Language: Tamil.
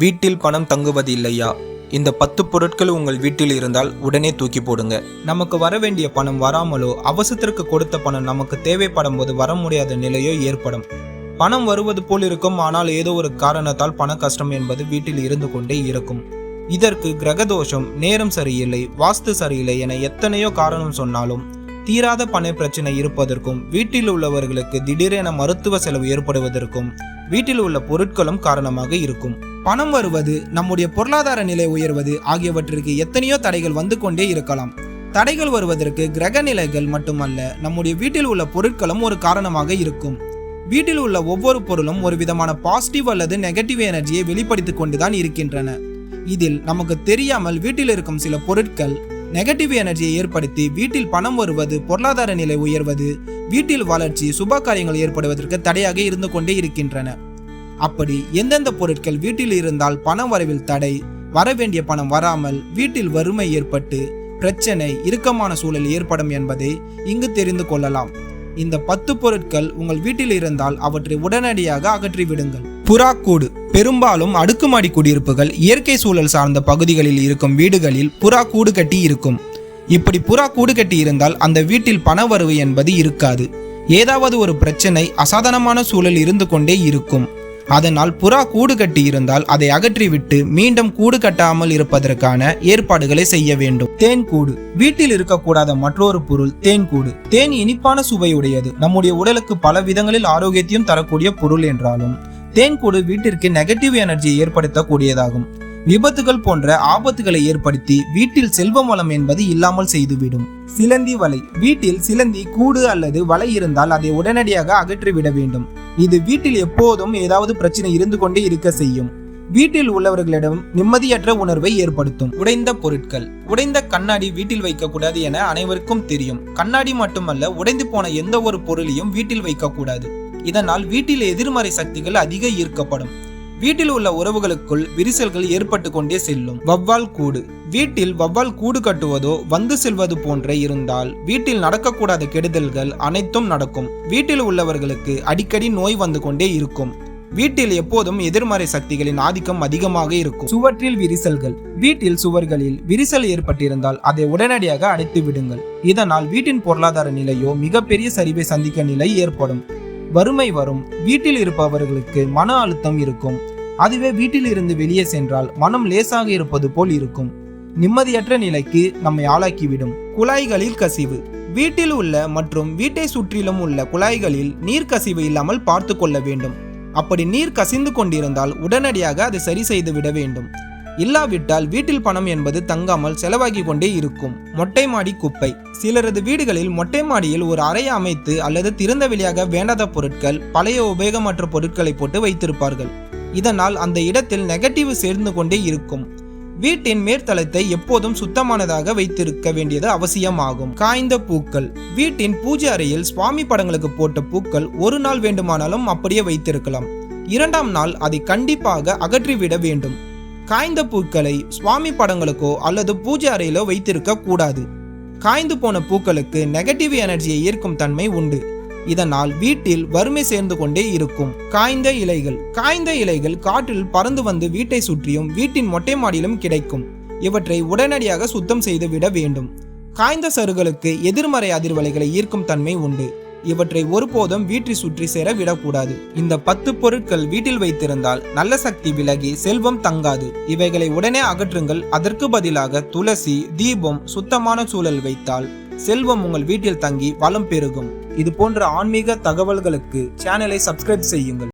வீட்டில் பணம் தங்குவது இல்லையா இந்த பத்து பொருட்கள் உங்கள் வீட்டில் இருந்தால் உடனே தூக்கி போடுங்க. நமக்கு வர வேண்டிய பணம் வராமலோ அவசரத்திற்கு கொடுத்த பணம் நமக்கு தேவைப்படும் போது வர முடியாத நிலையோ ஏற்படும். பணம் வருவது போல் இருக்கும் ஆனால் ஏதோ ஒரு காரணத்தால் பண கஷ்டம் என்பது வீட்டில் இருந்து கொண்டே இருக்கும். இதற்கு கிரகதோஷம் நேரம் சரியில்லை வாஸ்து சரியில்லை என எத்தனையோ காரணம் சொன்னாலும் தீராத பண பிரச்சனை இருப்பதற்கும் வீட்டில் உள்ளவர்களுக்கு திடீரென மருத்துவ செலவு ஏற்படுவதற்கும் வீட்டில் உள்ள பொருட்களும் காரணமாக இருக்கும். பணம் வருவது நம்முடைய பொருளாதார நிலை உயர்வது ஆகியவற்றிற்கு எத்தனையோ தடைகள் வந்து கொண்டே இருக்கலாம். தடைகள் வருவதற்கு கிரக நிலைகள் மட்டுமல்ல நம்முடைய வீட்டில் உள்ள பொருட்களும் ஒரு காரணமாக இருக்கும். வீட்டில் உள்ள ஒவ்வொரு பொருளும் ஒரு விதமான பாசிட்டிவ் அல்லது நெகட்டிவ் எனர்ஜியை வெளிப்படுத்திக் கொண்டுதான் இருக்கின்றன. இதில் நமக்கு தெரியாமல் வீட்டில் இருக்கும் சில பொருட்கள் நெகட்டிவ் எனர்ஜியை ஏற்படுத்தி வீட்டில் பணம் வருவது பொருளாதார நிலை உயர்வது வீட்டில் வளர்ச்சி சுப காரியங்கள் ஏற்படுவதற்கு தடையாக இருந்து கொண்டே இருக்கின்றன. அப்படி எந்தெந்த பொருட்கள் வீட்டில் இருந்தால் பணம் வரவில் தடை வர வேண்டிய பணம் வராமல் வீட்டில் வறுமை ஏற்பட்டு பிரச்சனை இறுக்கமான சூழல் ஏற்படும் என்பதை இங்கு தெரிந்து கொள்ளலாம். இந்த பத்து பொருட்கள் உங்கள் வீட்டில் இருந்தால் அவற்றை உடனடியாக அகற்றி விடுங்கள் புறாக்கூடு. பெரும்பாலும் அடுக்குமாடி குடியிருப்புகள் இயற்கை சூழல் சார்ந்த பகுதிகளில் இருக்கும் வீடுகளில் புறா கூடு கட்டி இருக்கும். இப்படி புறா கூடு கட்டி இருந்தால் அந்த வீட்டில் பண வரவு என்பது இருக்காது. ஏதாவது ஒரு பிரச்சனை அசாதாரணமான சூழல் இருந்து கொண்டே இருக்கும். அதனால் புறா கூடு கட்டி இருந்தால் அதை அகற்றிவிட்டு மீண்டும் கூடு கட்டாமல் இருப்பதற்கான ஏற்பாடுகளை செய்ய வேண்டும். தேன் கூடு. வீட்டில் இருக்கக்கூடாத மற்றொரு பொருள் தேன் கூடு. தேன் இனிப்பான சுவையுடையது. நம்முடைய உடலுக்கு பல விதங்களில் ஆரோக்கியத்தையும் தரக்கூடிய பொருள் என்றாலும் தேன் கூடு வீட்டிற்கு நெகட்டிவ் எனர்ஜியை ஏற்படுத்தக்கூடியதாகும். விபத்துகள் போன்ற ஆபத்துகளை ஏற்படுத்தி வீட்டில் செல்வம் வளம் என்பது இல்லாமல் செய்துவிடும். சிலந்தி வலை. வீட்டில் சிலந்தி கூடு அல்லது வலை இருந்தால் அதை உடனடியாக அகற்றிவிட வேண்டும். இது வீட்டில் எப்போதும் ஏதாவது பிரச்சனை இருந்து கொண்டே இருக்க செய்யும். வீட்டில் உள்ளவர்களிடம் நிம்மதியற்ற உணர்வை ஏற்படுத்தும். உடைந்த பொருட்கள். உடைந்த கண்ணாடி வீட்டில் வைக்கக்கூடாது என அனைவருக்கும் தெரியும். கண்ணாடி மட்டுமல்ல உடைந்து போன எந்த ஒரு பொருளையும் வீட்டில் வைக்கக்கூடாது. இதனால் வீட்டில் எதிர்மறை சக்திகள் அதிக ஈர்க்கப்படும். வீட்டில் உள்ள உறவுகளுக்குள் விரிசல்கள் ஏற்பட்டு கொண்டே செல்லும். வவ்வால் கூடு. வீட்டில் வவ்வால் கூடு கட்டுவதோ வந்து செல்வது போன்ற இருந்தால் வீட்டில் நடக்கக்கூடாத கெடுதல்கள் அனைத்தும் நடக்கும். வீட்டில் உள்ளவர்களுக்கு அடிக்கடி நோய் வந்து கொண்டே இருக்கும். வீட்டில் எப்போதும் எதிர்மறை சக்திகளின் ஆதிக்கம் அதிகமாக இருக்கும். சுவற்றில் விரிசல்கள். வீட்டில் சுவர்களில் விரிசல் ஏற்பட்டிருந்தால் அதை உடனடியாக அடைத்து விடுங்கள் இதனால் வீட்டின் பொருளாதார நிலையோ மிகப்பெரிய சரிவை சந்திக்க நிலை ஏற்படும். வறுமை வரும். வீட்டில் இருப்பவர்களுக்கு மன அழுத்தம் இருக்கும். அதுவே வீட்டில் இருந்து வெளியே சென்றால் மனம் லேசாக இருப்பது போல் இருக்கும். நிம்மதியற்ற நிலைக்கு நம்மை ஆளாக்கிவிடும். குழாய்களில் கசிவு. வீட்டில் உள்ள மற்றும் வீட்டை சுற்றிலும் உள்ள குழாய்களில் நீர் கசிவு இல்லாமல் பார்த்து கொள்ள வேண்டும். அப்படி நீர் கசிந்து கொண்டிருந்தால் உடனடியாக அதை சரி செய்து விட வேண்டும். இல்லாவிட்டால் வீட்டில் பணம் என்பது தங்காமல் செலவாகி கொண்டே இருக்கும். மொட்டை மாடி குப்பை. சிலரது வீடுகளில் மொட்டை மாடியில் ஒரு அறையை அமைத்து அல்லது திறந்த வெளியாக வேண்டாத பொருட்கள் பழைய உபயோகமற்ற பொருட்களை போட்டு வைத்திருப்பார்கள். இதனால் அந்த இடத்தில் நெகட்டிவ் சேர்ந்து கொண்டே இருக்கும். வீட்டின் மேற்தளத்தை எப்போதும் சுத்தமானதாக வைத்திருக்க வேண்டியது அவசியமாகும். காய்ந்த பூக்கள். வீட்டின் பூஜை அறையில் சுவாமி படங்களுக்கு போட்ட பூக்கள் ஒரு நாள் வேண்டுமானாலும் அப்படியே வைத்திருக்கலாம். இரண்டாம் நாள் அதை கண்டிப்பாக அகற்றிவிட வேண்டும். காய்ந்த பூக்களை சுவாமி படங்களுக்கோ அல்லது பூஜை அறையிலோ வைத்திருக்க கூடாது. காய்ந்து போன பூக்களுக்கு நெகட்டிவ் எனர்ஜியை ஈர்க்கும் தன்மை உண்டு. இதனால் வீட்டில் வறுமை சேர்ந்து கொண்டே இருக்கும். காய்ந்த இலைகள். காய்ந்த இலைகள் காற்றில் பறந்து வந்து வீட்டை சுற்றியும் வீட்டின் மொட்டை மாடியிலும் கிடைக்கும். இவற்றை உடனடியாக சுத்தம் செய்து விட வேண்டும். காய்ந்த சருகளுக்கு எதிர்மறை அதிர்வலைகளை ஈர்க்கும் தன்மை உண்டு. இவற்றை ஒருபோதும் வீட்டை சுற்றி சேர விடக்கூடாது. இந்த பத்து பொருட்கள் வீட்டில் வைத்திருந்தால் நல்ல சக்தி விலகி செல்வம் தங்காது. இவைகளை உடனே அகற்றுங்கள். அதற்கு பதிலாக துளசி தீபம் சுத்தமான சூழல் வைத்தால் செல்வம் உங்கள் வீட்டில் தங்கி வளம் பெருகும். இது போன்ற ஆன்மீக தகவல்களுக்கு சேனலை சப்ஸ்கிரைப் செய்யுங்கள்.